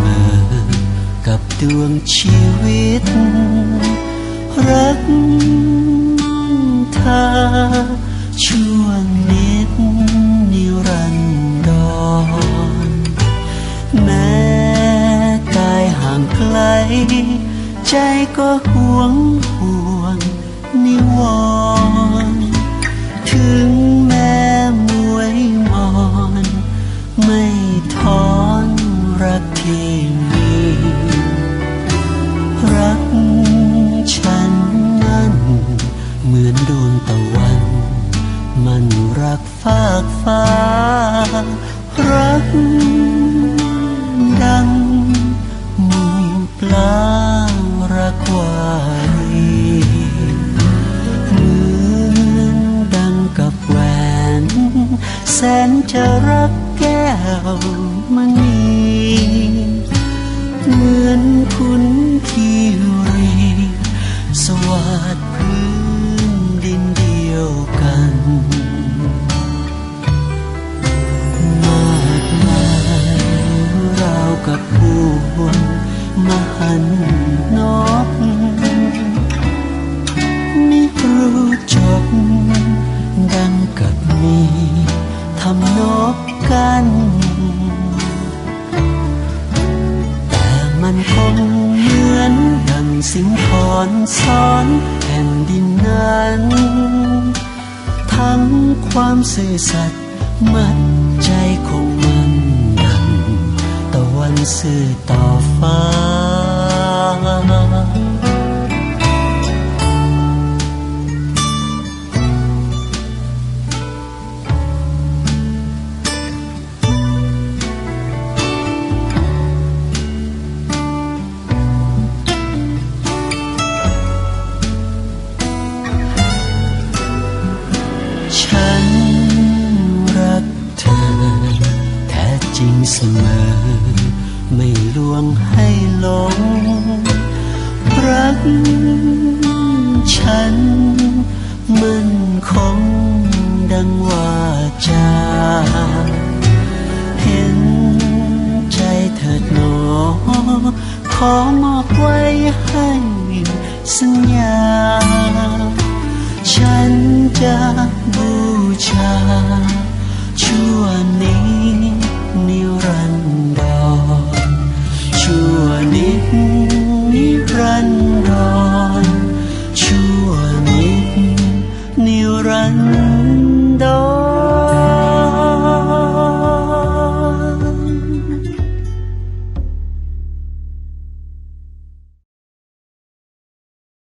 มอ กับดวงชีวิต รักเธอช่วงนิดนิรันดรแม้กายห่างไกล ใจก็ห่วงห่วงากฟ้า รักดังมูปลารักวารีเหมือนดังกับแหวน แสนจะรักแก้วมณีเหมือนคุณ กับพวงมหันนกไม่รู้จบดังกับมีทำนกกัน แต่มันคงเหมือนดังสิ่งพรซ้อนแผ่นดินนั้น ทั้งความซื่อสัตย์มัดใจคน วันสื่อต่อฟ้า ฉันรักเธอ แท้จริงเสมอ วงให้หลงรักฉันมันคงดังว่าจาเห็นใจเถิดหนอ ขอมอบไว้ให้สัญญา ฉันจะบู mundo.